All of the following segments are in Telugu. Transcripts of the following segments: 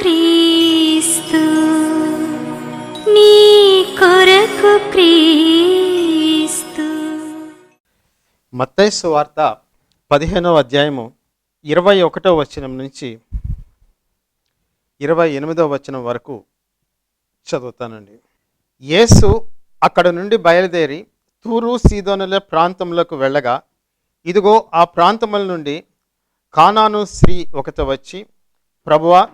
క్రీస్తు నీ కొరకు క్రీస్తు. మత్తైసు వార్త పదిహేనవ అధ్యాయము ఇరవై ఒకటో వచనం నుంచి ఇరవై ఎనిమిదవ వచనం వరకు చదువుతానండి. యేసు అక్కడ నుండి బయలుదేరి తూరు సీదోనుల ప్రాంతంలోకి వెళ్ళగా ఇదిగో ఆ ప్రాంతముల నుండి కానాను స్త్రీ ఒకత వచ్చి ప్రభువా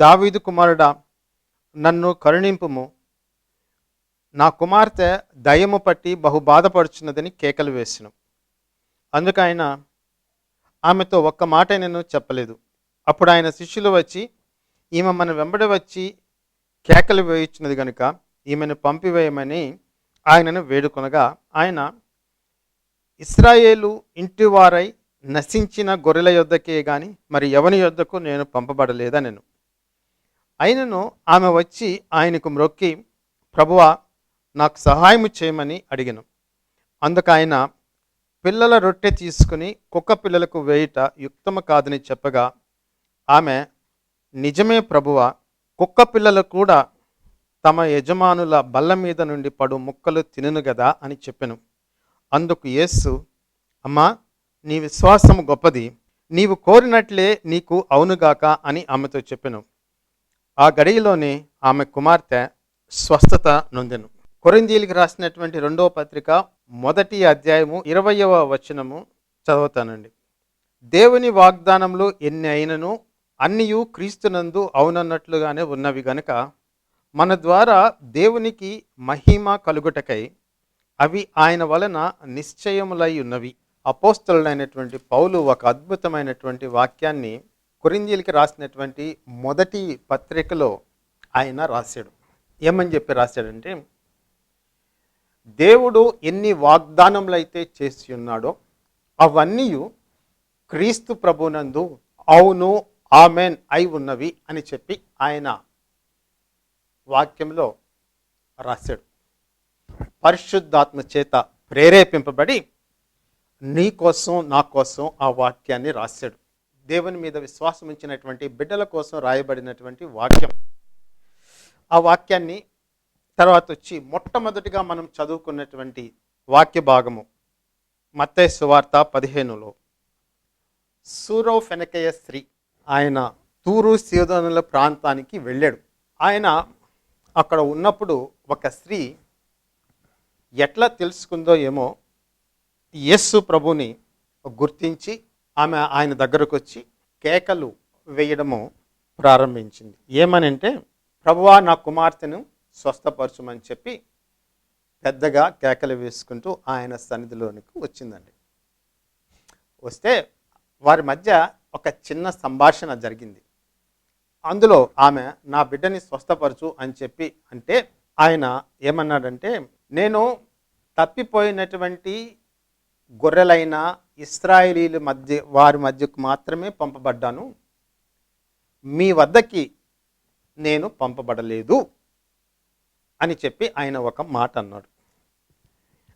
దావీదు కుమారుడా నన్ను కరుణింపుము. నా కుమార్తె దయము పట్టి బహు బాధపడుచున్నదని కేకలు వేసిన. అందుకు ఆయన ఆమెతో ఒక్క మాట నేను చెప్పలేదు. అప్పుడు ఆయన శిష్యులు వచ్చి ఈమె మన వెంబడి వచ్చి కేకలు వేయించినది కనుక ఈమెను పంపివేయమని ఆయనను వేడుకొనగా ఆయన ఇస్రాయేలు ఇంటివారై నశించిన గొర్రెల యొద్దకే గాని మరి ఎవని యొద్దకు నేను పంపబడలేదా నేను అయినను ఆమె వచ్చి ఆయనకు మ్రొక్కి ప్రభువ నాకు సహాయం చేయమని అడిగాను. అందుకు ఆయన పిల్లల రొట్టె తీసుకుని కుక్క పిల్లలకు వేయుట యుక్తము కాదని చెప్పగా ఆమె నిజమే ప్రభువ కుక్క పిల్లలు కూడా తమ యజమానుల బల్ల మీద నుండి పడు ముక్కలు తినను గదా అని చెప్పెను. అందుకు యేస్సు అమ్మా నీ విశ్వాసము గొప్పది. నీవు కోరినట్లే నీకు అవునుగాక అని ఆమెతో చెప్పెను. ఆ గడియలోనే ఆమె కుమార్తె స్వస్థత నొందెను. కొరిందీలికి రాసినటువంటి రెండవ పత్రిక మొదటి అధ్యాయము ఇరవయవ వచనము చదువుతానండి. దేవుని వాగ్దానములు ఎన్ని అయినను అన్నియు క్రీస్తునందు అవునన్నట్లుగానే ఉన్నవి గనుక మన ద్వారా దేవునికి మహిమ కలుగుటకై అవి ఆయన వలన నిశ్చయములై ఉన్నవి. అపోస్తలుడైనటువంటి పౌలు ఒక అద్భుతమైనటువంటి వాక్యాన్ని కొరిందీలకి రాసినటువంటి మొదటి పత్రికలో ఆయన రాశాడు. ఏమని చెప్పి రాశాడంటే దేవుడు ఎన్ని వాగ్దానములు అయితే చేసి ఉన్నాడో అవన్నీ క్రీస్తు ప్రభునందు అవును ఆమెన్ అయి ఉన్నవి అని చెప్పి ఆయన వాక్యంలో రాశాడు. పరిశుద్ధాత్మ చేత ప్రేరేపింపబడి నీ కోసం నా కోసం ఆ వాక్యాన్ని రాశాడు. దేవుని మీద విశ్వాసం ఉంచినటువంటి బిడ్డల కోసం రాయబడినటువంటి వాక్యం. ఆ వాక్యాన్ని తర్వాత వచ్చి మొట్టమొదటిగా మనం చదువుకున్నటువంటి వాక్య భాగము మత్తయి సువార్త పదిహేనులో. సూరో ఫెనకయ స్త్రీ ఆయన తూరు సీదోనుల ప్రాంతానికి వెళ్ళాడు. ఆయన అక్కడ ఉన్నప్పుడు ఒక స్త్రీ ఎట్లా తెలుసుకుందో ఏమో యస్సు ప్రభుని గుర్తించి ఆమె ఆయన దగ్గరకు వచ్చి కేకలు వేయడము ప్రారంభించింది. ఏమనంటే ప్రభువా నా కుమార్తెను స్వస్థపరచమని చెప్పి పెద్దగా కేకలు వేసుకుంటూ ఆయన సన్నిధిలోనికి వచ్చిందండి. వస్తే వారి మధ్య ఒక చిన్న సంభాషణ జరిగింది. అందులో ఆమె నా బిడ్డని స్వస్థపరచు అని చెప్పి అంటే ఆయన ఏమన్నాడంటే నేను తప్పిపోయినటువంటి గొర్రెలైన ఇస్రాయేలీల మధ్య వారి మధ్యకు మాత్రమే పంపబడ్డాను. మీ వద్దకి నేను పంపబడలేదు అని చెప్పి ఆయన ఒక మాట అన్నాడు.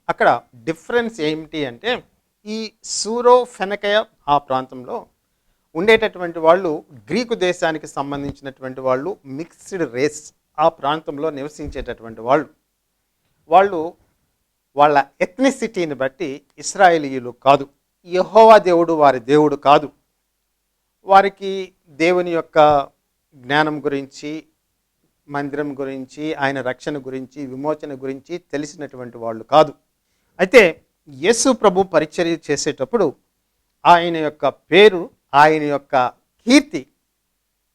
అక్కడ డిఫరెన్స్ ఏమిటి అంటే ఈ సూరో ఫెనకయ ఆ ప్రాంతంలో ఉండేటటువంటి వాళ్ళు గ్రీకు దేశానికి సంబంధించినటువంటి వాళ్ళు మిక్స్డ్ రేస్ ఆ ప్రాంతంలో నివసించేటటువంటి వాళ్ళు. వాళ్ళు వాళ్ళ ఎథ్నిసిటీని బట్టి ఇస్రాయేలీయులు కాదు. యహోవా దేవుడు వారి దేవుడు కాదు. వారికి దేవుని యొక్క జ్ఞానం గురించి మందిరం గురించి ఆయన రక్షణ గురించి విమోచన గురించి తెలిసినటువంటి వాళ్ళు కాదు. అయితే యేసు ప్రభు పరిచర్య చేసేటప్పుడు ఆయన యొక్క పేరు ఆయన యొక్క కీర్తి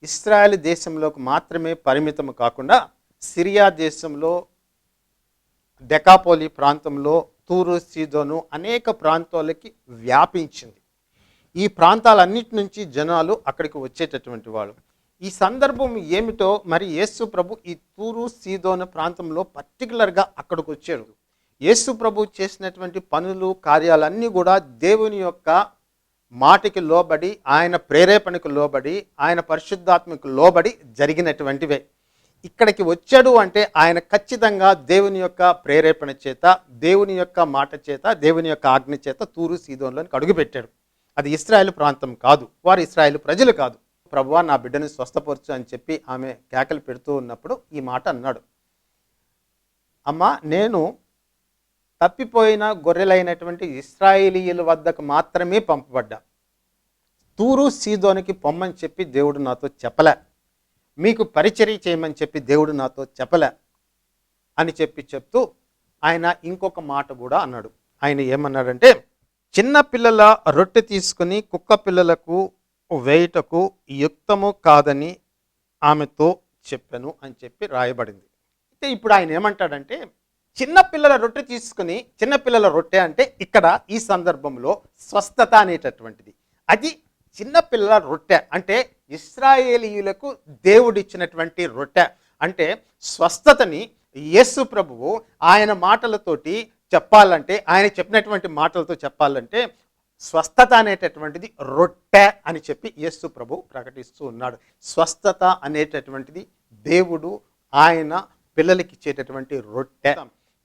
ఇస్రాయల్ దేశంలోకి మాత్రమే పరిమితం కాకుండా సిరియా దేశంలో డెకాపోలి ప్రాంతంలో తూరు సీదోను అనేక ప్రాంతాలకి వ్యాపించింది. ఈ ప్రాంతాలన్నిటి నుంచి జనాలు అక్కడికి వచ్చేటటువంటి వాళ్ళు. ఈ సందర్భం ఏమిటో మరి యేసు ప్రభు ఈ తూరు సీదోన ప్రాంతంలో పర్టికులర్గా అక్కడికి వచ్చాడు. యేసు ప్రభు చేసినటువంటి పనులు కార్యాలన్నీ కూడా దేవుని యొక్క మాటికి లోబడి ఆయన ప్రేరేపణకు లోబడి ఆయన పరిశుద్ధాత్మకు లోబడి జరిగినటువంటివే. ఇక్కడికి వచ్చాడు అంటే ఆయన ఖచ్చితంగా దేవుని యొక్క ప్రేరేపణ చేత దేవుని యొక్క మాట చేత దేవుని యొక్క ఆజ్ఞ చేత తూరు సీదోన్లోనికి అడుగుపెట్టాడు. అది ఇస్రాయేల్ ప్రాంతం కాదు. వారు ఇస్రాయేల్ ప్రజలు కాదు. ప్రభువా నా బిడ్డని స్వస్థపరచు అని చెప్పి ఆమె కేకలు పెడుతూ ఉన్నప్పుడు ఈ మాట అన్నాడు. అమ్మా నేను తప్పిపోయిన గొర్రెలైనటువంటి ఇస్రాయేలీయుల వద్దకు మాత్రమే పంపబడ్డా. తూరు సీదోనికి పొమ్మని చెప్పి దేవుడు నాతో చెప్పలే. మీకు పరిచర్య చేయమని చెప్పి దేవుడు నాతో చెప్పలే అని చెప్పి చెప్తూ ఆయన ఇంకొక మాట కూడా అన్నాడు. ఆయన ఏమన్నాడంటే చిన్న పిల్లల రొట్టె తీసుకుని కుక్క పిల్లలకు వేయుటకు యుక్తము కాదని ఆమెతో చెప్పాను అని చెప్పి రాయబడింది. అయితే ఇప్పుడు ఆయన ఏమంటాడంటే చిన్నపిల్లల రొట్టె తీసుకుని చిన్నపిల్లల రొట్టె అంటే ఇక్కడ ఈ సందర్భంలో స్వస్థత అనేటటువంటిది. అది చిన్నపిల్లల రొట్టె అంటే ఇస్రాయేలీయులకు దేవుడిచ్చినటువంటి రొట్టె. అంటే స్వస్థతని యేసు ప్రభువు ఆయన మాటలతోటి చెప్పాలంటే ఆయన చెప్పినటువంటి మాటలతో చెప్పాలంటే స్వస్థత అనేటటువంటిది రొట్టె అని చెప్పి యేసు ప్రభు ప్రకటిస్తూ ఉన్నాడు. స్వస్థత అనేటటువంటిది దేవుడు ఆయన పిల్లలకి ఇచ్చేటటువంటి రొట్టె.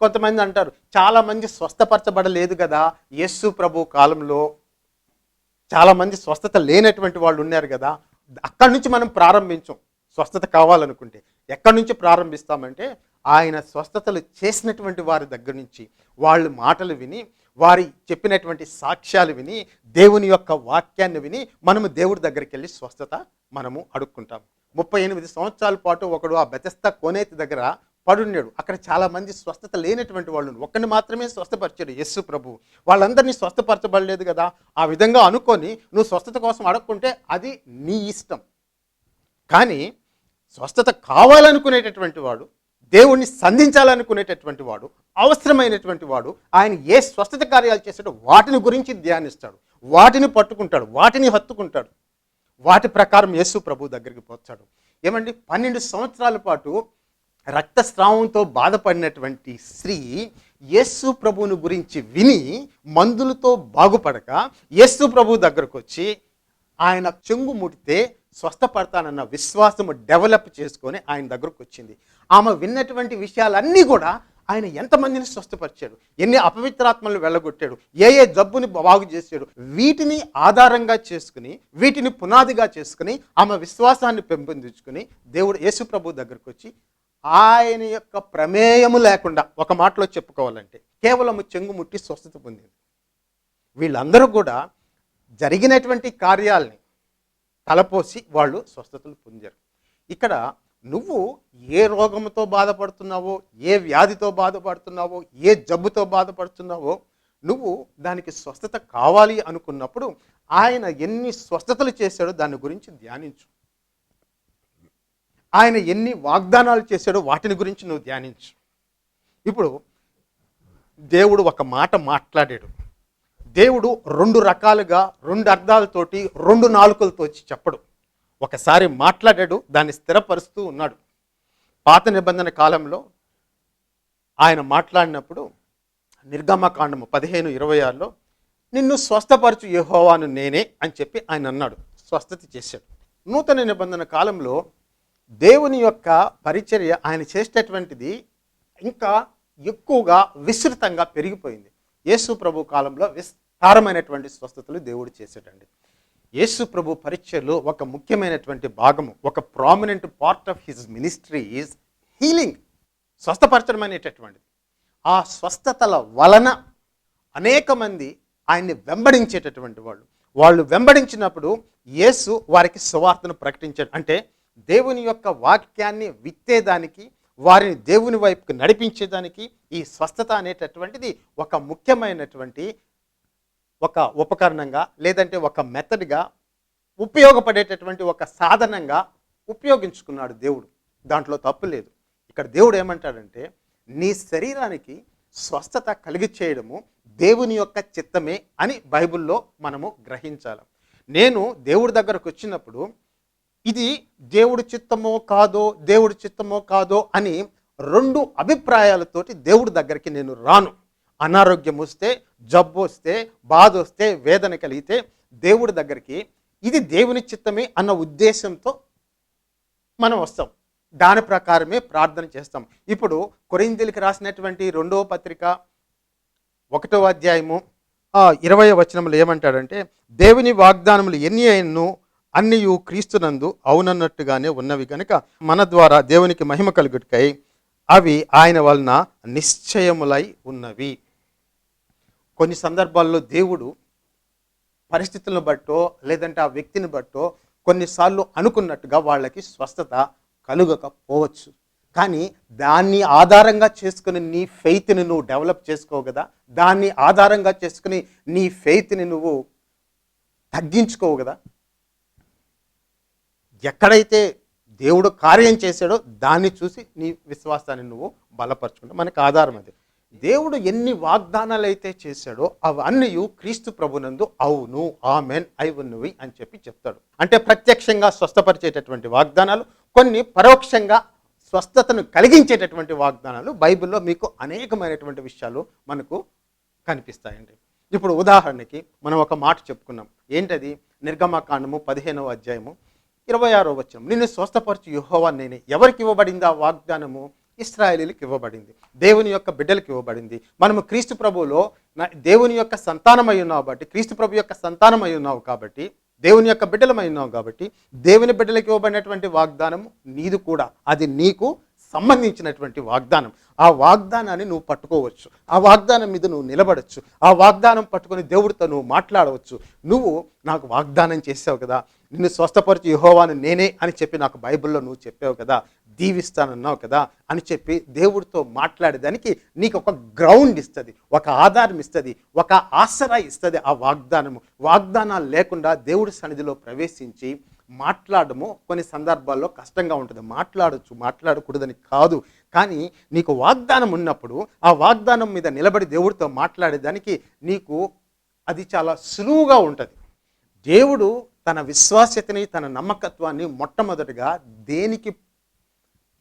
కొంతమంది అంటారు చాలామంది స్వస్థపరచబడలేదు కదా యేసు ప్రభు కాలంలో. చాలామంది స్వస్థత లేనటువంటి వాళ్ళు ఉన్నారు కదా. అక్కడి నుంచి మనం ప్రారంభించాం. స్వస్థత కావాలనుకుంటే. ఎక్కడి నుంచి ప్రారంభిస్తామంటే ఆయన స్వస్థతలు చేసినటువంటి వారి దగ్గర నుంచి వాళ్ళు మాటలు విని వారి చెప్పినటువంటి సాక్ష్యాలు విని దేవుని యొక్క వాక్యాన్ని విని మనము దేవుడి దగ్గరికి వెళ్ళి స్వస్థత మనము అడుక్కుంటాం. ముప్పై ఎనిమిది సంవత్సరాల పాటు ఒకడు ఆ బెతస్త కోనేతి దగ్గర పడున్నాడు అక్కడ చాలా మంది స్వస్థత లేనటువంటి వాళ్ళు ఒక్కరిని ఒక్కడిని మాత్రమే స్వస్థపరిచాడు యస్సు ప్రభు. వాళ్ళందరినీ స్వస్థపరచబడలేదు కదా. ఆ విధంగా అనుకొని నువ్వు స్వస్థత కోసం అడగకుంటే అది నీ ఇష్టం. కానీ స్వస్థత కావాలనుకునేటటువంటి వాడు దేవుణ్ణి సంధించాలనుకునేటటువంటి వాడు అవసరమైనటువంటి వాడు ఆయన ఏ స్వస్థత కార్యాలు చేస్తాడో వాటిని గురించి ధ్యానిస్తాడు. వాటిని పట్టుకుంటాడు. వాటిని హత్తుకుంటాడు. వాటి ప్రకారం యేసు ప్రభు దగ్గరికి పోతాడు. ఏమండి? పన్నెండు సంవత్సరాల పాటు రక్తస్రావంతో బాధపడినటువంటి స్త్రీ యేసు ప్రభువుని గురించి విని మందులతో బాగుపడక యేసు ప్రభు దగ్గరకు వచ్చి ఆయన చెంగు ముడితే స్వస్థపడతానన్న విశ్వాసము డెవలప్ చేసుకొని ఆయన దగ్గరకు వచ్చింది ఆమె విన్నటువంటి విషయాలన్నీ కూడా ఆయన ఎంతమందిని స్వస్థపరిచాడు? ఎన్ని అపవిత్రాత్మలు వెళ్ళగొట్టాడు? ఏ ఏ జబ్బుని బాగు చేశాడు? వీటిని ఆధారంగా చేసుకుని వీటిని పునాదిగా చేసుకుని ఆమె విశ్వాసాన్ని పెంపొందించుకుని దేవుడు యేసు ప్రభు దగ్గరకు వచ్చి ఆయన యొక్క ప్రమేయము లేకుండా ఒక మాటలో చెప్పుకోవాలంటే కేవలం చెంగు ముట్టి స్వస్థత పొందింది. వీళ్ళందరూ కూడా జరిగినటువంటి కార్యాలని తలపోసి వాళ్ళు స్వస్థతలు పొందారు. ఇక్కడ నువ్వు ఏ రోగంతో బాధపడుతున్నావో ఏ వ్యాధితో బాధపడుతున్నావో ఏ జబ్బుతో బాధపడుతున్నావో నువ్వు దానికి స్వస్థత కావాలి అనుకున్నప్పుడు ఆయన ఎన్ని స్వస్థతలు చేశాడో దాని గురించి ధ్యానించు. ఆయన ఎన్ని వాగ్దానాలు చేశాడో వాటిని గురించి నువ్వు ధ్యానించు. ఇప్పుడు దేవుడు ఒక మాట మాట్లాడాడు. దేవుడు రెండు రకాలుగా రెండు అర్థాలతోటి రెండు నాలుకలతో వచ్చి చెప్పడు. ఒకసారి మాట్లాడాడు దాన్ని స్థిరపరుస్తూ ఉన్నాడు. పాత నిబంధన కాలంలో ఆయన మాట్లాడినప్పుడు నిర్గమకాండము పదిహేను ఇరవై ఆరులో నిన్ను స్వస్థపరచు యహోవాను నేనే అని చెప్పి ఆయన అన్నాడు. స్వస్థత చేశాడు. నూతన నిబంధన కాలంలో దేవుని యొక్క పరిచర్య ఆయన చేసేటటువంటిది ఇంకా ఎక్కువగా విస్తృతంగా పెరిగిపోయింది. యేసు ప్రభు కాలంలో విస్తారమైనటువంటి స్వస్థతలు దేవుడు చేసేటండి. యేసు ప్రభు పరిచయలో ఒక ముఖ్యమైనటువంటి భాగము ఒక prominent part of his ministry is healing స్వస్థపరచడం అనేటటువంటిది ఆ స్వస్థతల వలన అనేక మంది ఆయన్ని వెంబడించేటటువంటి వాళ్ళు. వాళ్ళు వెంబడించినప్పుడు యేసు వారికి సువార్తను ప్రకటించాడు. అంటే దేవుని యొక్క వాక్యాన్ని విత్తేదానికి వారిని దేవుని వైపుకి నడిపించేదానికి ఈ స్వస్థత అనేటటువంటిది ఒక ముఖ్యమైనటువంటి ఒక ఉపకరణంగా లేదంటే ఒక మెథడ్గా ఉపయోగపడేటటువంటి ఒక సాధనంగా ఉపయోగించుకున్నాడు దేవుడు. దాంట్లో తప్పు లేదు. ఇక్కడ దేవుడు ఏమంటాడంటే నీ శరీరానికి స్వస్థత కలిగి చేయడము దేవుని యొక్క చిత్తమే అని బైబిల్లో మనము గ్రహించాలి. నేను దేవుడి దగ్గరకు వచ్చినప్పుడు ఇది దేవుడి చిత్తమో కాదో దేవుడి చిత్తమో కాదో అని రెండు అభిప్రాయాలతోటి దేవుడి దగ్గరికి నేను రాను. అనారోగ్యం వస్తే జబ్బు వస్తే బాధ వస్తే వేదన కలిగితే దేవుడి దగ్గరికి ఇది దేవుని చిత్తమే అన్న ఉద్దేశంతో మనం వస్తాం. దాని ప్రకారమే ప్రార్థన చేస్తాం. ఇప్పుడు కొరింతలకు రాసినటువంటి రెండవ పత్రిక ఒకటో అధ్యాయము ఇరవై వచనములు ఏమంటాడంటే దేవుని వాగ్దానములు ఎన్ని అయినను? అన్నియు క్రీస్తునందు అవునన్నట్టుగానే ఉన్నవి గనుక మన ద్వారా దేవునికి మహిమ కలుగుటకై అవి ఆయన వలన నిశ్చయములై ఉన్నవి. కొన్ని సందర్భాల్లో దేవుడు పరిస్థితులను బట్టో లేదంటే ఆ వ్యక్తిని బట్టో కొన్నిసార్లు అనుకున్నట్టుగా వాళ్ళకి స్వస్థత కలుగకపోవచ్చు. కానీ దాన్ని ఆధారంగా చేసుకుని నీ ఫెయిత్ని నువ్వు డెవలప్ చేసుకో కదా దాన్ని ఆధారంగా చేసుకుని నీ ఫెయిత్ని నువ్వు తగ్గించుకోవు కదా ఎక్కడైతే దేవుడు కార్యం చేశాడో దాన్ని చూసి నీ విశ్వాసాన్ని నువ్వు బలపరచుకుంటే మనకు ఆధారం అది. దేవుడు ఎన్ని వాగ్దానాలు అయితే చేశాడో అవన్నీ క్రీస్తు ప్రభునందు అవును ఆమెన్ అయి ఉన్నవి అని చెప్పి చెప్తాడు. అంటే ప్రత్యక్షంగా స్వస్థపరిచేటటువంటి వాగ్దానాలు కొన్ని పరోక్షంగా స్వస్థతను కలిగించేటటువంటి వాగ్దానాలు బైబిల్లో మీకు అనేకమైనటువంటి విషయాలు మనకు కనిపిస్తాయండి. ఇప్పుడు ఉదాహరణకి మనం ఒక మాట చెప్పుకున్నాం. ఏంటది? నిర్గమకాండము పదిహేనవ అధ్యాయము. ఇరవై ఆరో వచనం. నిన్ను స్వస్థపరచు యుహోవా నేనే. ఎవరికి ఇవ్వబడింది ఆ వాగ్దానము? ఇస్రాయలీలకు ఇవ్వబడింది. దేవుని యొక్క బిడ్డలకు ఇవ్వబడింది. మనము క్రీస్తు ప్రభువులో దేవుని యొక్క సంతానమై ఉన్నావు కాబట్టి క్రీస్తు ప్రభు యొక్క సంతానమై ఉన్నావు కాబట్టి దేవుని యొక్క బిడ్డలమై ఉన్నావు కాబట్టి దేవుని బిడ్డలకు ఇవ్వబడినటువంటి వాగ్దానం నీది కూడా. అది నీకు సంబంధించినటువంటి వాగ్దానం. ఆ వాగ్దానాన్ని నువ్వు పట్టుకోవచ్చు. ఆ వాగ్దానం మీద నువ్వు నిలబడచ్చు. ఆ వాగ్దానం పట్టుకొని దేవుడితో నువ్వు మాట్లాడవచ్చు. నువ్వు నాకు వాగ్దానం చేసావు కదా. నిన్ను స్వస్థపరిచి యహోవాను నేనే అని చెప్పి నాకు బైబిల్లో నువ్వు చెప్పావు కదా. దీవిస్తానన్నావు కదా అని చెప్పి దేవుడితో మాట్లాడేదానికి నీకు ఒక గ్రౌండ్ ఇస్తుంది ఒక ఆధారం ఇస్తుంది ఒక ఆసరా ఇస్తుంది ఆ వాగ్దానము. వాగ్దానాలు లేకుండా దేవుడి సన్నిధిలో ప్రవేశించి మాట్లాడము కొన్ని సందర్భాల్లో కష్టంగా ఉంటుంది. మాట్లాడచ్చు మాట్లాడకూడదని కాదు. కానీ నీకు వాగ్దానం ఉన్నప్పుడు ఆ వాగ్దానం మీద నిలబడి దేవుడితో మాట్లాడేదానికి నీకు అది చాలా సులువుగా ఉంటుంది. దేవుడు తన విశ్వాస్యతని తన నమ్మకత్వాన్ని మొట్టమొదటిగా దేనికి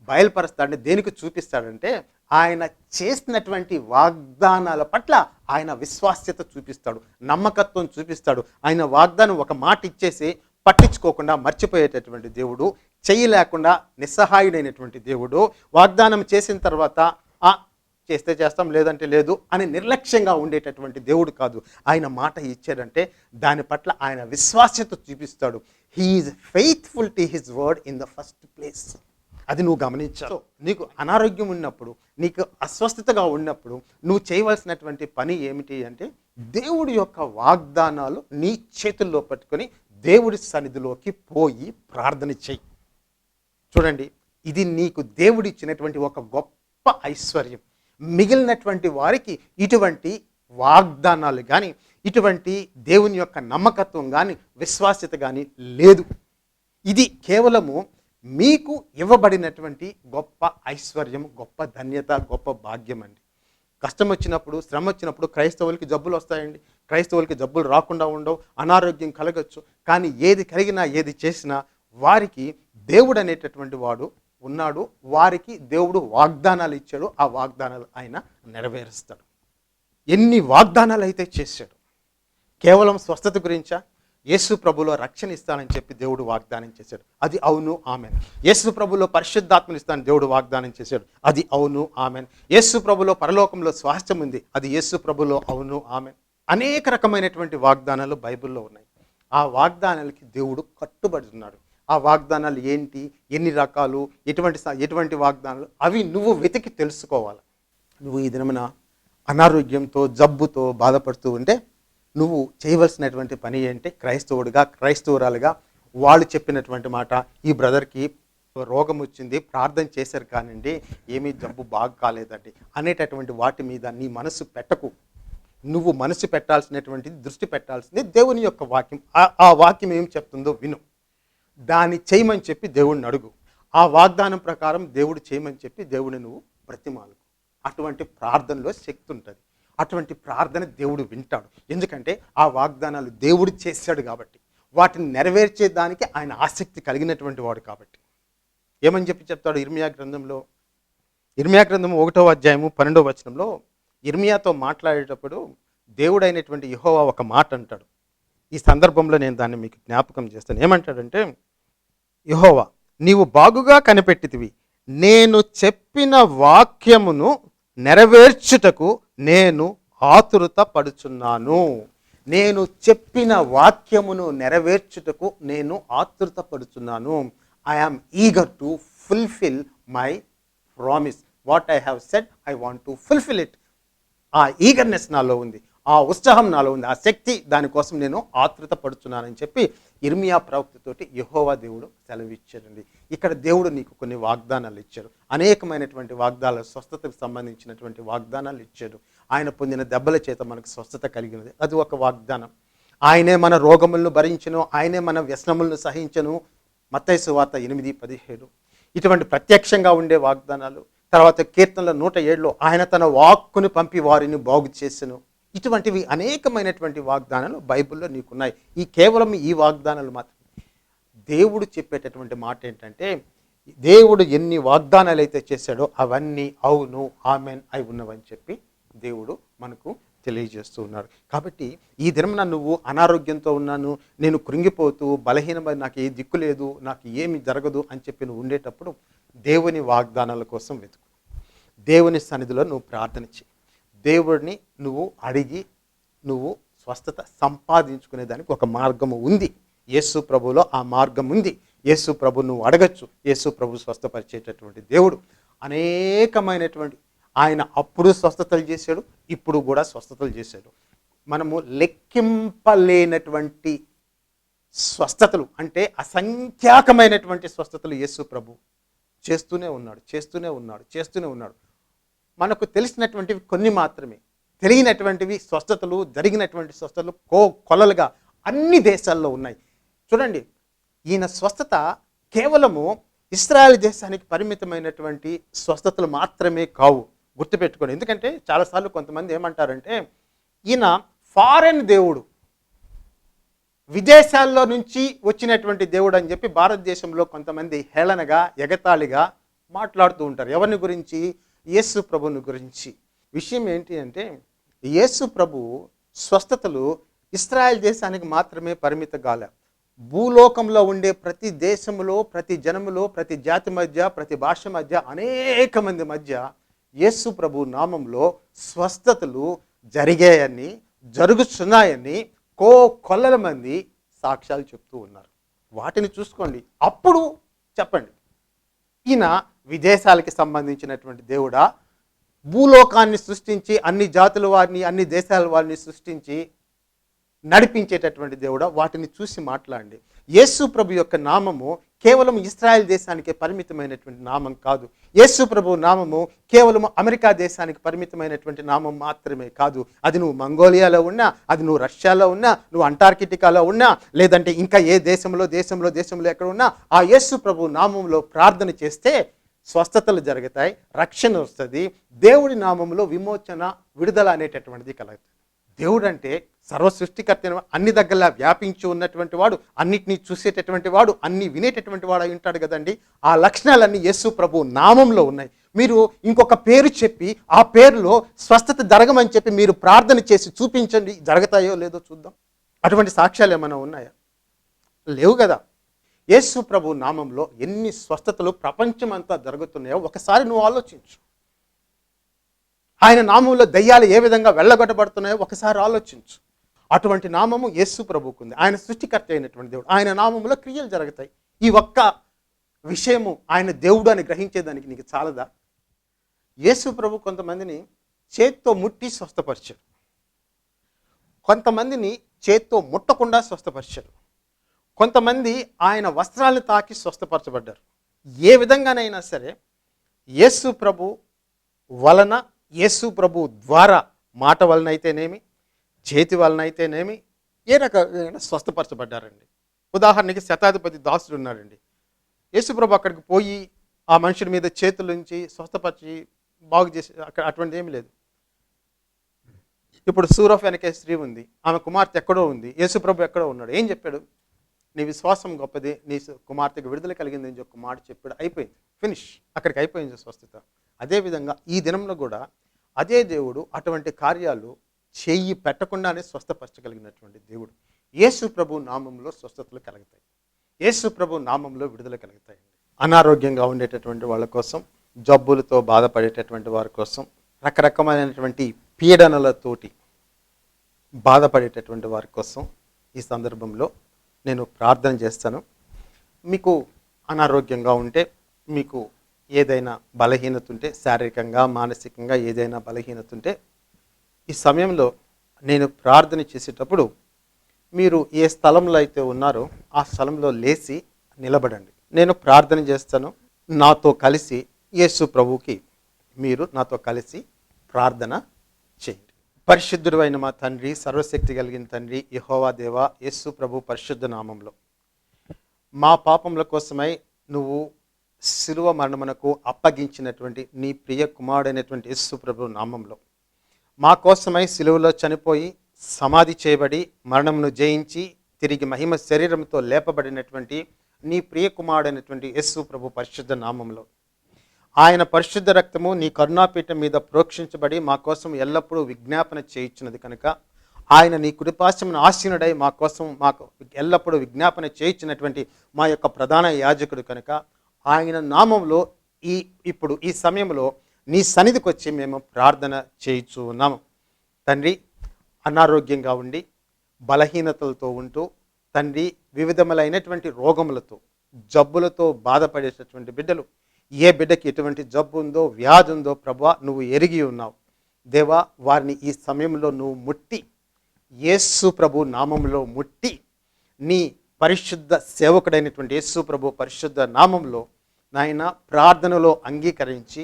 బయలుపరుస్తాడంటే దేనికి చూపిస్తాడంటే ఆయన చేసినటువంటి వాగ్దానాల పట్ల ఆయన విశ్వాస్యత చూపిస్తాడు. నమ్మకత్వం చూపిస్తాడు. ఆయన వాగ్దానం ఒక మాట ఇచ్చేసి పట్టించుకోకుండా మర్చిపోయేటటువంటి దేవుడు చెయ్యి లేకుండా నిస్సహాయుడైనటువంటి దేవుడు వాగ్దానం చేసిన తర్వాత "ఆ, చేస్తే చేస్తాం లేదంటే లేదు అని నిర్లక్ష్యంగా ఉండేటటువంటి దేవుడు కాదు. ఆయన మాట ఇచ్చాడంటే దాని పట్ల ఆయన విశ్వాస్యత చూపిస్తాడు. He is faithful to his word in the first place అది నువ్వు గమనించావు. నీకు అనారోగ్యం ఉన్నప్పుడు నీకు అస్వస్థతగా ఉన్నప్పుడు నువ్వు చేయవలసినటువంటి పని ఏమిటి అంటే దేవుడి యొక్క వాగ్దానాలు నీ చేతుల్లో పట్టుకొని దేవుడి సన్నిధిలోకి పోయి ప్రార్థన చెయ్యి. చూడండి ఇది నీకు దేవుడు ఇచ్చినటువంటి ఒక గొప్ప ఐశ్వర్యం. మిగిలినటువంటి వారికి ఇటువంటి వాగ్దానాలు కానీ ఇటువంటి దేవుని యొక్క నమ్మకత్వం కానీ విశ్వాస్యత కానీ లేదు. ఇది కేవలము మీకు ఇవ్వబడినటువంటి గొప్ప ఐశ్వర్యం గొప్ప ధన్యత గొప్ప భాగ్యం అండి. కష్టం వచ్చినప్పుడు శ్రమ వచ్చినప్పుడు క్రైస్తవులకి జబ్బులు వస్తాయండి క్రైస్తవులకి జబ్బులు రాకుండా ఉండవు అనారోగ్యం కలగచ్చు. కానీ ఏది కలిగినా ఏది చేసినా వారికి దేవుడు అనేటటువంటి వాడు ఉన్నాడు. వారికి దేవుడు వాగ్దానాలు ఇచ్చాడు. ఆ వాగ్దానాలు ఆయన నెరవేరుస్తాడు. ఎన్ని వాగ్దానాలు అయితే చేశాడు. కేవలం స్వస్థత గురించా? యేసు ప్రభులో రక్షణ ఇస్తానని చెప్పి దేవుడు వాగ్దానం చేశాడు. అది అవును ఆమెన్. యేసు ప్రభులో పరిశుద్ధాత్మని ఇస్తానని దేవుడు వాగ్దానం చేశాడు. అది అవును ఆమెన్. యేసు ప్రభులో పరలోకంలో స్వాస్థ్యం ఉంది. అది యేసు ప్రభులో అవును ఆమెన్. అనేక రకమైనటువంటి వాగ్దానాలు బైబిల్లో ఉన్నాయి. ఆ వాగ్దానాలకి దేవుడు కట్టుబడి ఉన్నాడు ఆ వాగ్దానాలు ఏంటి? ఎన్ని రకాలు? ఎటువంటి ఎటువంటి వాగ్దానాలు? అవి నువ్వు వెతికి తెలుసుకోవాలి. నువ్వు ఈ దినమున అనారోగ్యంతో జబ్బుతో బాధపడుతూ ఉంటే నువ్వు చేయవలసినటువంటి పని ఏంటి? క్రైస్తవుడిగా క్రైస్తవురాలుగా వాళ్ళు చెప్పినటువంటి మాట ఈ బ్రదర్కి రోగం వచ్చింది ప్రార్థన చేశారు కానివ్వండి ఏమీ జబ్బు బాగా కాలేదండి అనేటటువంటి వాటి మీద నీ మనసు పెట్టకు. నువ్వు మనసు పెట్టాల్సినటువంటిది దృష్టి పెట్టాల్సింది దేవుని యొక్క వాక్యం. ఆ- ఆ వాక్యం ఏం చెప్తుందో విను. దాన్ని చేయమని చెప్పి దేవుడిని అడుగు. ఆ వాగ్దానం ప్రకారం దేవుడు చేయమని చెప్పి దేవుడిని నువ్వు ప్రతిమాలకు. అటువంటి ప్రార్థనలో శక్తి ఉంటుంది. అటువంటి ప్రార్థన దేవుడు వింటాడు. ఎందుకంటే ఆ వాగ్దానాలు దేవుడు చేశాడు కాబట్టి. వాటిని నెరవేర్చేదానికి ఆయన ఆసక్తి కలిగినటువంటి వాడు కాబట్టి. ఏమని చెప్పి చెప్తాడు? ఇర్మియా గ్రంథంలో ఇర్మియా గ్రంథం ఒకటో అధ్యాయము పన్నెండవ వచనంలో ఇర్మియాతో మాట్లాడేటప్పుడు దేవుడైనటువంటి యహోవా ఒక మాట అంటాడు. ఈ సందర్భంలో నేను దాన్ని మీకు జ్ఞాపకం చేస్తాను. ఏమంటాడంటే యహోవా నీవు బాగుగా కనిపెట్టితివి. నేను చెప్పిన వాక్యమును నెరవేర్చుటకు నేను ఆతురత పడుచున్నాను. నేను చెప్పిన వాక్యమును నెరవేర్చుటకు నేను ఆతృత పడుచున్నాను. I eager to fulfil my promise what I have said I want to fulfil it ఆ ఈగర్నెస్ నాలో ఉంది ఆ ఉత్సాహం నాలో ఉంది ఆ శక్తి దానికోసం నేను ఆతృత పడుతున్నానని చెప్పి ఇర్మియా ప్రవక్తతోటి యహోవా దేవుడు సెలవిచ్చాడండి. ఇక్కడ దేవుడు నీకు కొన్ని వాగ్దానాలు ఇచ్చాడు. అనేకమైనటువంటి వాగ్దానాలు స్వస్థతకు సంబంధించినటువంటి వాగ్దానాలు ఇచ్చాడు. ఆయన పొందిన దెబ్బల చేత మనకు స్వస్థత కలిగినది. అది ఒక వాగ్దానం. ఆయనే మన రోగములను భరించను ఆయనే మన వ్యసనములను సహించను. మత్తైసు వార్త ఎనిమిది పదిహేడు. ఇటువంటి ప్రత్యక్షంగా ఉండే వాగ్దానాలు తర్వాత కీర్తనల నూట ఏడులో ఆయన తన వాక్కును పంపి వారిని బాగు చేసెను. ఇటువంటివి అనేకమైనటువంటి వాగ్దానాలు బైబిల్లో నీకున్నాయి. ఈ కేవలం ఈ వాగ్దానాలు మాత్రమే. దేవుడు చెప్పేటటువంటి మాట ఏంటంటే దేవుడు ఎన్ని వాగ్దానాలు అయితే చేశాడో అవన్నీ అవును ఆమెన్ అయి ఉన్నవని చెప్పి దేవుడు మనకు తెలియజేస్తూ ఉన్నారు. కాబట్టి ఈ దినమున నువ్వు అనారోగ్యంతో ఉన్నాను నేను కృంగిపోతూ బలహీనమైన నాకు ఏ దిక్కు లేదు నాకు ఏమి జరగదు అని చెప్పి నువ్వు ఉండేటప్పుడు దేవుని వాగ్దానాల కోసం వెతుకు. దేవుని సన్నిధిలో నువ్వు ప్రార్థన చేయి. దేవుడిని నువ్వు అడిగి నువ్వు స్వస్థత సంపాదించుకునే దానికి ఒక మార్గము ఉంది. యేసు ప్రభులో ఆ మార్గం ఉంది. యేసు ప్రభు నువ్వు అడగచ్చు. యేసు ప్రభు స్వస్థపరిచేటటువంటి దేవుడు అనేకమైనటువంటి ఆయన అప్పుడు స్వస్థతలు చేశాడు ఇప్పుడు కూడా స్వస్థతలు చేశాడు. మనము లెక్కింపలేనటువంటి స్వస్థతలు అంటే అసంఖ్యాకమైనటువంటి స్వస్థతలు యేసు ప్రభు చేస్తూనే ఉన్నాడు చేస్తూనే ఉన్నాడు చేస్తూనే ఉన్నాడు. మనకు తెలిసినటువంటివి కొన్ని మాత్రమే. తెలియనటువంటివి స్వస్థతలు జరిగినటువంటి స్వస్థతలు కో కొలలుగా అన్ని దేశాల్లో ఉన్నాయి. చూడండి ఈయన స్వస్థత కేవలము ఇస్రాయల్ దేశానికి పరిమితమైనటువంటి స్వస్థతలు మాత్రమే కావు. గుర్తుపెట్టుకోండి. ఎందుకంటే చాలాసార్లు కొంతమంది ఏమంటారంటే ఈయన ఫారెన్ దేవుడు. విదేశాల్లో నుంచి వచ్చినటువంటి దేవుడు అని చెప్పి భారతదేశంలో కొంతమంది హేళనగా ఎగతాళిగా మాట్లాడుతూ ఉంటారు. ఎవరిని గురించి? యేసు ప్రభుని గురించి. విషయం ఏంటి అంటే యేసు ప్రభు స్వస్థతలు ఇస్రాయల్ దేశానికి మాత్రమే పరిమిత కాల భూలోకంలో ఉండే ప్రతి దేశంలో ప్రతి జనములో ప్రతి జాతి మధ్య ప్రతి భాష మధ్య అనేక మంది మధ్య యేసు ప్రభు నామంలో స్వస్థతలు జరిగాయని జరుగుతున్నాయని కో కొల్లల మంది సాక్ష్యాలు చెప్తూ ఉన్నారు. వాటిని చూసుకోండి. అప్పుడు చెప్పండి. ఈయన విదేశాలకి సంబంధించినటువంటి దేవుడా? భూలోకాన్ని సృష్టించి అన్ని జాతుల వారిని అన్ని దేశాల వారిని సృష్టించి నడిపించేటటువంటి దేవుడా? వాటిని చూసి మాట్లాడండి. యేసు ప్రభు యొక్క నామము కేవలం ఇస్రాయెల్ దేశానికే పరిమితమైనటువంటి నామం కాదు. యేసు ప్రభు నామము కేవలం అమెరికా దేశానికి పరిమితమైనటువంటి నామం మాత్రమే కాదు. అది నువ్వు మంగోలియాలో ఉన్నా అది నువ్వు రష్యాలో ఉన్నా నువ్వు అంటార్కిటికాలో ఉన్నా లేదంటే ఇంకా ఏ దేశంలో దేశంలో దేశంలో ఎక్కడ ఉన్నా ఆ యేసు ప్రభు నామంలో ప్రార్థన చేస్తే స్వస్థతలు జరుగుతాయి రక్షణ వస్తుంది. దేవుడి నామంలో విమోచన విడుదల అనేటటువంటిది కలుగుతుంది. దేవుడు అంటే సర్వ సృష్టికర్త అన్ని దగ్గరలా వ్యాపించి ఉన్నటువంటి వాడు అన్నిటినీ చూసేటటువంటి వాడు అన్ని వినేటటువంటి వాడు అయి ఉంటాడు కదండి. ఆ లక్షణాలన్నీ యేసు ప్రభు నామంలో ఉన్నాయి. మీరు ఇంకొక పేరు చెప్పి ఆ పేరులో స్వస్థత జరగమని చెప్పి మీరు ప్రార్థన చేసి చూపించండి జరుగుతాయో లేదో చూద్దాం. అటువంటి సాక్ష్యాలు ఏమైనా ఉన్నాయా? లేవు కదా. యేసు ప్రభు నామంలో ఎన్ని స్వస్థతలు ప్రపంచమంతా జరుగుతున్నాయో ఒకసారి నువ్వు ఆలోచించు. ఆయన నామంలో దయ్యాలు ఏ విధంగా వెళ్ళగొట్టబడుతున్నాయో ఒకసారి ఆలోచించు. అటువంటి నామము యేసు ప్రభువుకు ఉంది. ఆయన సృష్టికర్త అయినటువంటి దేవుడు. ఆయన నామంలో క్రియలు జరుగుతాయి. ఈ ఒక్క విషయము ఆయన దేవుడు అని గ్రహించేదానికి నీకు చాలదా? యేసు ప్రభు కొంతమందిని చేత్తో ముట్టి స్వస్థపరిచాడు. కొంతమందిని చేత్తో ముట్టకుండా స్వస్థపరిచాడు. కొంతమంది ఆయన వస్త్రాలను తాకి స్వస్థపరచబడ్డారు. ఏ విధంగానైనా సరే యేసు ప్రభు వలన యేసు ప్రభు ద్వారా మాట వలన అయితేనేమి చేతి వలన అయితేనేమి ఏ రకమైన స్వస్థపరచబడ్డారండి. ఉదాహరణకి శతాధిపతి దాసుడు ఉన్నాడండి. యేసుప్రభు అక్కడికి పోయి ఆ మనుషుడి మీద చేతుల నుంచి స్వస్థపరిచి బాగు చేసి అక్కడ అటువంటిది ఏమీ లేదు. ఇప్పుడు సూరఫ్ వెనకే స్త్రీ ఉంది. ఆమె కుమార్తె ఎక్కడో ఉంది. యేసుప్రభు ఎక్కడో ఉన్నాడు. ఏం చెప్పాడు? నీ విశ్వాసం గొప్పది. నీ కుమార్తెకు విడుదల కలిగింది అని చెప్పి ఒక మాట చెప్పాడు. అయిపోయింది. ఫినిష్. అక్కడికి అయిపోయింది స్వస్థత. అదేవిధంగా ఈ దినంలో కూడా అదే దేవుడు అటువంటి కార్యాలు చేయి పెట్టకుండానే స్వస్థపరచగలిగినటువంటి దేవుడు. యేసు ప్రభు నామంలో స్వస్థతలు కలుగుతాయి. యేసు ప్రభు నామంలో విడుదల కలుగుతాయి. అనారోగ్యంగా ఉండేటటువంటి వాళ్ళ కోసం జబ్బులతో బాధపడేటటువంటి వారి కోసం రకరకమైనటువంటి పీడనలతోటి బాధపడేటటువంటి వారి కోసం ఈ సందర్భంలో నేను ప్రార్థన చేస్తాను. మీకు అనారోగ్యంగా ఉంటే మీకు ఏదైనా బలహీనత ఉంటే శారీరకంగా మానసికంగా ఏదైనా బలహీనత ఉంటే ఈ సమయంలో నేను ప్రార్థన చేసేటప్పుడు మీరు ఏ స్థలంలో అయితే ఉన్నారో ఆ స్థలంలో లేచి నిలబడండి. నేను ప్రార్థన చేస్తాను. నాతో కలిసి యేసు ప్రభుకి మీరు నాతో కలిసి ప్రార్థన చేయండి. పరిశుద్ధుడు అయిన మా తండ్రి సర్వశక్తి కలిగిన తండ్రి యహోవా దేవ యేసు ప్రభు పరిశుద్ధ నామంలో. మా పాపముల కోసమై నువ్వు శిలువ మరణమునకు అప్పగించినటువంటి నీ ప్రియ కుమారుడైనటువంటి యేసు నామంలో. మా కోసమై శిలువలో చనిపోయి సమాధి చేయబడి మరణమును జయించి తిరిగి మహిమ శరీరంతో లేపబడినటువంటి నీ ప్రియ కుమారుడైనటువంటి యేసు ప్రభు పరిశుద్ధ నామంలో. ఆయన పరిశుద్ధ రక్తము నీ కరుణాపీఠం మీద ప్రోక్షించబడి మా కోసం ఎల్లప్పుడూ విజ్ఞాపన చేయించినది కనుక ఆయన నీ కుడిపాశమును ఆశీనుడై మా కోసం మాకు ఎల్లప్పుడూ విజ్ఞాపన చేయించినటువంటి మా యొక్క ప్రధాన యాజకుడు కనుక ఆయన నామంలో ఈ ఇప్పుడు ఈ సమయంలో నీ సన్నిధికి వచ్చి మేము ప్రార్థన చేయించు ఉన్నాము తండ్రి అనారోగ్యంగా ఉండి బలహీనతలతో ఉంటూ తండ్రి వివిధములైనటువంటి రోగములతో జబ్బులతో బాధపడేటటువంటి బిడ్డలు ఏ బిడ్డకి ఎటువంటి జబ్బు ఉందో వ్యాధి ఉందో ప్రభా నువ్వు ఎరిగి ఉన్నావు. దేవా వారిని ఈ సమయంలో నువ్వు ముట్టి యేసు ప్రభు నామంలో ముట్టి నీ పరిశుద్ధ సేవకుడైనటువంటి యేసు ప్రభు పరిశుద్ధ నామంలో నాయన ప్రార్థనలో అంగీకరించి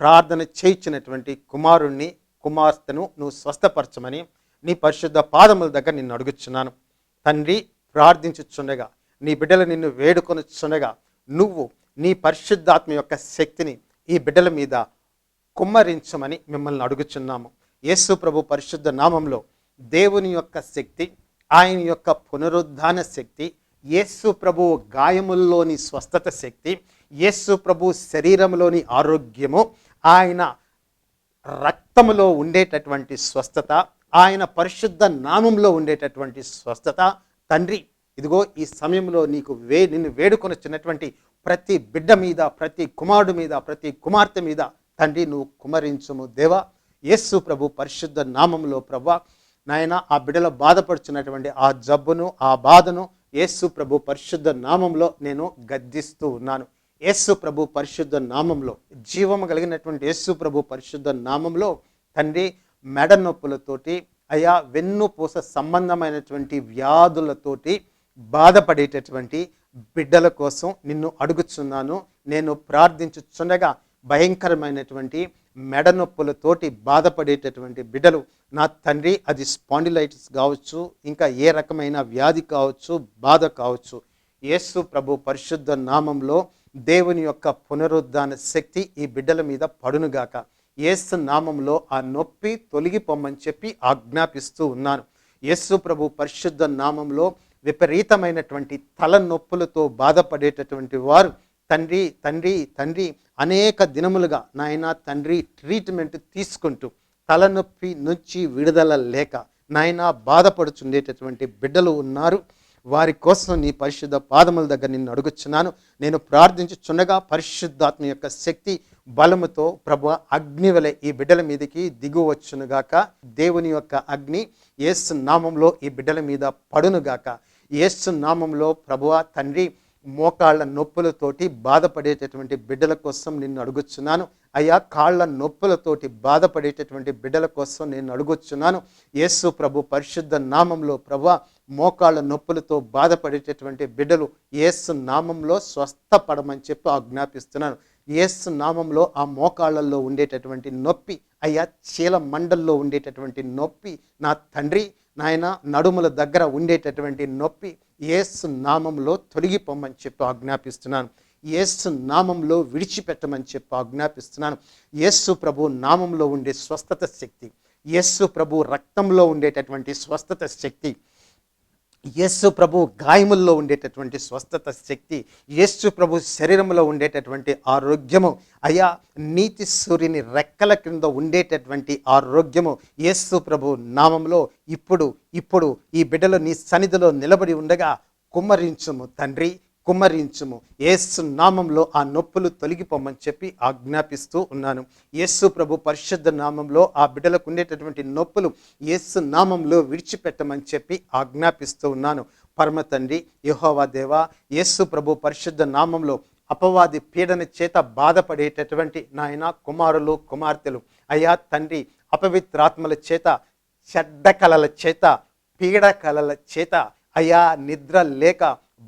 ప్రార్థన చేయించినటువంటి కుమారుణ్ణి కుమార్తెను నువ్వు స్వస్థపరచమని నీ పరిశుద్ధ పాదముల దగ్గర నిన్ను అడుగుచున్నాను. తండ్రి ప్రార్థించుచుండగా నీ బిడ్డలు నిన్ను వేడుకొనుచుండగా నువ్వు నీ పరిశుద్ధాత్మ యొక్క శక్తిని ఈ బిడ్డల మీద కుమ్మరించమని మిమ్మల్ని అడుగుచున్నాము. యేసు ప్రభు పరిశుద్ధ నామంలో దేవుని యొక్క శక్తి ఆయన యొక్క పునరుద్ధాన శక్తి యేసు ప్రభు గాయముల్లోని స్వస్థత శక్తి యేసు ప్రభు శరీరంలోని ఆరోగ్యము ఆయన రక్తములో ఉండేటటువంటి స్వస్థత ఆయన పరిశుద్ధ నామంలో ఉండేటటువంటి స్వస్థత. తండ్రి ఇదిగో ఈ సమయంలో నీకు వే నిన్ను వేడుకొని వచ్చినటువంటి ప్రతి బిడ్డ మీద ప్రతి కుమారుడు మీద ప్రతి కుమార్తె మీద తండ్రి నువ్వు కుమరించుము దేవా. యేసు ప్రభు పరిశుద్ధ నామంలో ప్రభా నాయన ఆ బిడ్డలో బాధపడుచున్నటువంటి ఆ జబ్బును ఆ బాధను యేసు ప్రభు పరిశుద్ధ నామంలో నేను గద్దిస్తూ ఉన్నాను. యేసు ప్రభు పరిశుద్ధ నామంలో జీవము కలిగినటువంటి యేసు ప్రభు పరిశుద్ధ నామంలో తండ్రి మెడ నొప్పులతోటి అయా వెన్నుపూస సంబంధమైనటువంటి వ్యాధులతోటి బాధపడేటటువంటి బిడ్డల కోసం నిన్ను అడుగుచున్నాను. నేను ప్రార్థించుచుండగా భయంకరమైనటువంటి మెడ నొప్పులతోటి బాధపడేటటువంటి బిడ్డలు నా తండ్రి అది స్పాండిలైటిస్ కావచ్చు ఇంకా ఏ రకమైన వ్యాధి కావచ్చు బాధ కావచ్చు యేసు ప్రభు పరిశుద్ధ నామంలో దేవుని యొక్క పునరుద్ధాన శక్తి ఈ బిడ్డల మీద పడునుగాక. యేసు నామంలో ఆ నొప్పి తొలగిపోమ్మని చెప్పి ఆజ్ఞాపిస్తూ ఉన్నాను. యేసు ప్రభు పరిశుద్ధ నామంలో విపరీతమైనటువంటి తలనొప్పులతో బాధపడేటటువంటి వారు తండ్రి తండ్రి తండ్రి అనేక దినములుగా నాయన తండ్రి ట్రీట్మెంట్ తీసుకుంటూ తలనొప్పి నుంచి విడుదల లేక నాయన బాధపడుచుండేటటువంటి బిడ్డలు ఉన్నారు. వారి కోసం నీ పరిశుద్ధ పాదముల దగ్గర నిన్ను అడుగుచున్నాను. నేను ప్రార్థించుచున్నగా పరిశుద్ధాత్మ యొక్క శక్తి బలముతో ప్రభు అగ్నివలె ఈ బిడ్డల మీదకి దిగువచ్చునుగాక దేవుని యొక్క అగ్ని యేసు నామంలో ఈ బిడ్డల మీద పడునుగాక. యేసు నామంలో ప్రభువ తండ్రి మోకాళ్ళ నొప్పులతోటి బాధపడేటటువంటి బిడ్డల కోసం నిన్ను అడుగుచున్నాను. అయ్యా కాళ్ళ నొప్పులతోటి బాధపడేటటువంటి బిడ్డల కోసం నేను అడుగొచ్చున్నాను. యేసు ప్రభు పరిశుద్ధ నామంలో ప్రభు మోకాళ్ళ నొప్పులతో బాధపడేటటువంటి బిడ్డలు ఏసు నామంలో స్వస్థపడమని చెప్పి ఆజ్ఞాపిస్తున్నాను. ఏసు నామంలో ఆ మోకాళ్ళల్లో ఉండేటటువంటి నొప్పి అయ్యా చీల మండల్లో ఉండేటటువంటి నొప్పి నా తండ్రి నాయన నడుముల దగ్గర ఉండేటటువంటి నొప్పి ఏసు నామంలో తొలగిపోమని చెప్పి ఆజ్ఞాపిస్తున్నాను. యేసు నామంలో విడిచిపెట్టమని చెప్పి ఆజ్ఞాపిస్తున్నాను. యేసు ప్రభు నామంలో ఉండే స్వస్థత శక్తి యేసు ప్రభు రక్తంలో ఉండేటటువంటి స్వస్థత శక్తి యేసు ప్రభు గాయముల్లో ఉండేటటువంటి స్వస్థత శక్తి యేసు ప్రభు శరీరంలో ఉండేటటువంటి ఆరోగ్యము. అయా నీతి సూర్యుని రెక్కల క్రింద ఉండేటటువంటి ఆరోగ్యము యేసు ప్రభు నామంలో ఇప్పుడు ఇప్పుడు ఈ బిడ్డలు నీ సన్నిధిలో నిలబడి ఉండగా కుమ్మరించుము తండ్రి. కుమ్మరించుము. యేసు నామంలో ఆ నొప్పులు తొలగిపోమని చెప్పి ఆజ్ఞాపిస్తూ ఉన్నాను. యేసు ప్రభు పరిశుద్ధ నామంలో ఆ బిడ్డలకు ఉండేటటువంటి నొప్పులు యేసు నామంలో విడిచిపెట్టమని చెప్పి ఆజ్ఞాపిస్తూ ఉన్నాను. పరమ తండ్రి యహోవా దేవ యేసు ప్రభు పరిశుద్ధ నామంలో అపవాది పీడన చేత బాధపడేటటువంటి నాయన కుమారులు కుమార్తెలు అయ్యా తండ్రి అపవిత్రాత్మల చేత చెడ్డ కళల చేత పీడ కళల చేత అయా నిద్ర లేక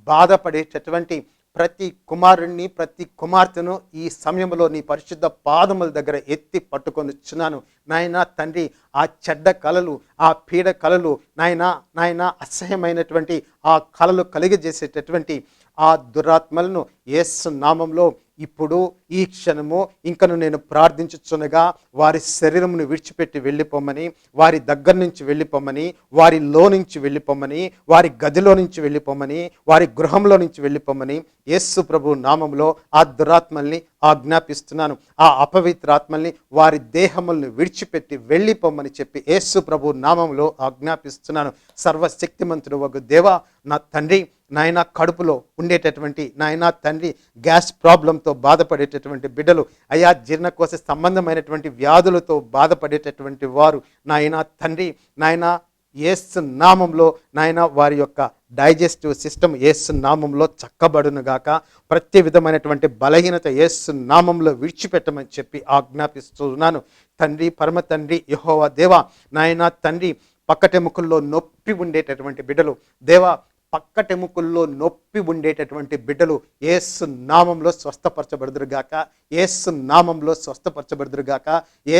బాధపడేటటువంటి ప్రతి కుమారుణ్ణి ప్రతి కుమార్తెను ఈ సమయంలో నీ పరిశుద్ధ పాదముల దగ్గర ఎత్తి పట్టుకొని చిన్నాను నాయన తండ్రి ఆ చెడ్డ కళలు ఆ పీడ కళలు నాయన నాయన అసహ్యమైనటువంటి ఆ కళలు కలిగజేసేటటువంటి ఆ దురాత్మలను ఏసు నామంలో ఇప్పుడు ఈ క్షణము ఇంకను నేను ప్రార్థించుచునగా వారి శరీరమును విడిచిపెట్టి వెళ్ళిపోమని వారి దగ్గర నుంచి వెళ్ళిపోమని వారిలో నుంచి వెళ్ళిపోమని వారి గదిలో నుంచి వెళ్ళిపోమని వారి గృహంలో నుంచి వెళ్ళిపోమని యేసు ప్రభు నామంలో ఆ దురాత్మల్ని ఆజ్ఞాపిస్తున్నాను. ఆ అపవిత్రాత్మల్ని వారి దేహములను విడిచిపెట్టి వెళ్ళిపోమని చెప్పి యేసు ప్రభు నామంలో ఆజ్ఞాపిస్తున్నాను. సర్వశక్తిమంతుడు ఒక దేవ నా తండ్రి నాయన కడుపులో ఉండేటటువంటి నాయన తండ్రి గ్యాస్ ప్రాబ్లంతో బాధపడేటటువంటి బిడ్డలు అయా జీర్ణకోశ సంబంధమైనటువంటి వ్యాధులతో బాధపడేటటువంటి వారు నాయన తండ్రి నాయన ఏసు నామంలో నాయన వారి యొక్క డైజెస్టివ్ సిస్టమ్ ఏసు నామంలో చక్కబడునుగాక ప్రతి విధమైనటువంటి బలహీనత ఏసు నామంలో విడిచిపెట్టమని చెప్పి ఆజ్ఞాపిస్తున్నాను. తండ్రి పరమ తండ్రి యహోవా దేవా నాయన తండ్రి పక్కటెముకల్లో నొప్పి ఉండేటటువంటి బిడ్డలు దేవా పక్కటెముకల్లో నొప్పి ఉండేటటువంటి బిడ్డలు ఏసు నామంలో స్వస్థపరచబడుదురుగాక ఏసు నామంలో స్వస్థపరచబడుదురుగాక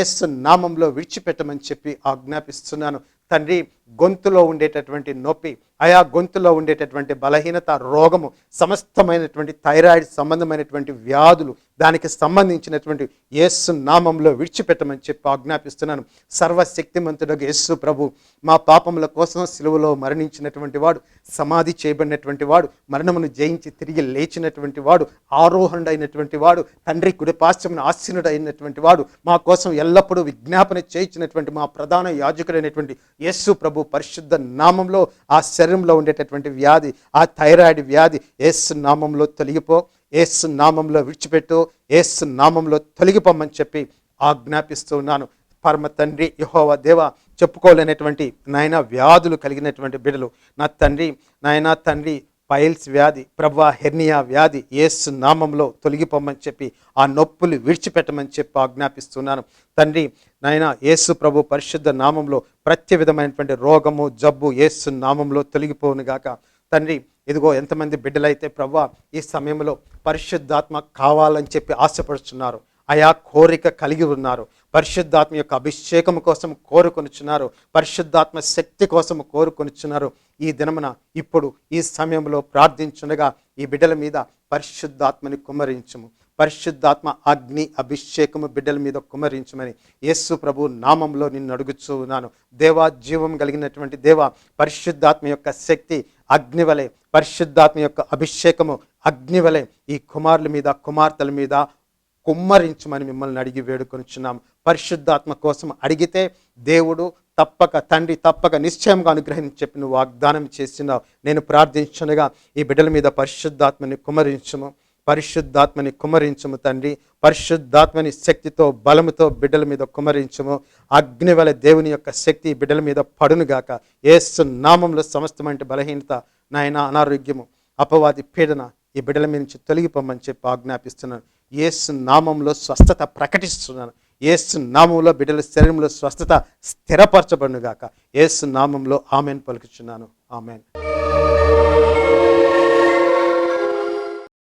ఏసు నామంలో విడిచిపెట్టమని చెప్పి ఆజ్ఞాపిస్తున్నాను. తండ్రి గొంతులో ఉండేటటువంటి నొప్పి ఆయా గొంతులో ఉండేటటువంటి బలహీనత రోగము సమస్తమైనటువంటి థైరాయిడ్ సంబంధమైనటువంటి వ్యాధులు దానికి సంబంధించినటువంటి యేసు నామంలో విడిచిపెట్టమని చెప్పి ఆజ్ఞాపిస్తున్నాను. సర్వశక్తిమంతుడకు యేసు ప్రభు మా పాపముల కోసం సిలువలో మరణించినటువంటి వాడు సమాధి చేయబడినటువంటి వాడు మరణమును జయించి తిరిగి లేచినటువంటి వాడు ఆరోహణుడైనటువంటి వాడు తండ్రి కుడిపాశ్చమును ఆశీనుడైనటువంటి వాడు మా కోసం ఎల్లప్పుడూ విజ్ఞాపన చేయించినటువంటి మా ప్రధాన యాజకుడైనటువంటి యేసు ప్రభు పరిశుద్ధ నామంలో ఆ శరీరంలో ఉండేటటువంటి వ్యాధి ఆ థైరాయిడ్ వ్యాధి ఏసు నామంలో తొలగిపో ఏసు నామంలో విడిచిపెట్టు ఏసు నామంలో తొలగిపోమని చెప్పి ఆజ్ఞాపిస్తూ ఉన్నాను. పరమ తండ్రి యహోవ దేవ చెప్పుకోలేనటువంటి నాయన వ్యాధులు కలిగినటువంటి బిడ్డలు. నా తండ్రి నాయన తండ్రి పైల్స్ వ్యాధి ప్రభా హెర్నియా వ్యాధి ఏసు నామంలో తొలగిపోమని చెప్పి ఆ నొప్పులు విడిచిపెట్టమని చెప్పి ఆజ్ఞాపిస్తున్నాను. తండ్రి నాయన యేసు ప్రభు పరిశుద్ధ నామంలో ప్రతి విధమైనటువంటి రోగము జబ్బు యేసు నామంలో తొలగిపోను గాక. తండ్రి ఇదిగో ఎంతమంది బిడ్డలైతే ప్రభా ఈ సమయంలో పరిశుద్ధాత్మ కావాలని చెప్పి ఆశపడుచున్నారు. ఆయా కోరిక కలిగి ఉన్నారు. పరిశుద్ధాత్మ యొక్క అభిషేకం కోసం కోరుకొనిచున్నారు. పరిశుద్ధాత్మ శక్తి కోసం కోరుకొనిచున్నారు. ఈ దినమున ఇప్పుడు ఈ సమయంలో ప్రార్థించుండగా ఈ బిడ్డల మీద పరిశుద్ధాత్మని కుమ్మరించుము. పరిశుద్ధాత్మ అగ్ని అభిషేకము బిడ్డల మీద కుమరించమని యేసు ప్రభు నామంలో నిన్ను అడుగుచూ ఉన్నాను. దేవా జీవం కలిగినటువంటి దేవ పరిశుద్ధాత్మ యొక్క శక్తి అగ్నివలే పరిశుద్ధాత్మ యొక్క అభిషేకము అగ్నివలే ఈ కుమారుల మీద కుమార్తెల మీద కుమ్మరించమని మిమ్మల్ని అడిగి వేడుకొనిచున్నాం. పరిశుద్ధాత్మ కోసం అడిగితే దేవుడు తప్పక తండ్రి తప్పక నిశ్చయంగా అనుగ్రహించి చెప్పిన వాగ్దానం చేసిన నేను ప్రార్థించనుగా ఈ బిడ్డల మీద పరిశుద్ధాత్మని కుమరించము పరిశుద్ధాత్మని కుమరించము తండ్రి. పరిశుద్ధాత్మని శక్తితో బలముతో బిడ్డల మీద కుమరించము అగ్నివల దేవుని యొక్క శక్తి బిడ్డల మీద పడునుగాక. ఏసు నామంలో సమస్తమంటే బలహీనత నాయన అనారోగ్యము అపవాది పీడన ఈ బిడ్డల మీద నుంచి తొలగిపోమని చెప్పి ఆజ్ఞాపిస్తున్నాను. ఏసు నామంలో స్వస్థత ప్రకటిస్తున్నాను. ఏసు నామంలో బిడ్డల శరీరంలో స్వస్థత స్థిరపరచబడునుగాక. ఏసు నామంలో ఆమెను పలుకుచున్నాను. ఆమెన్.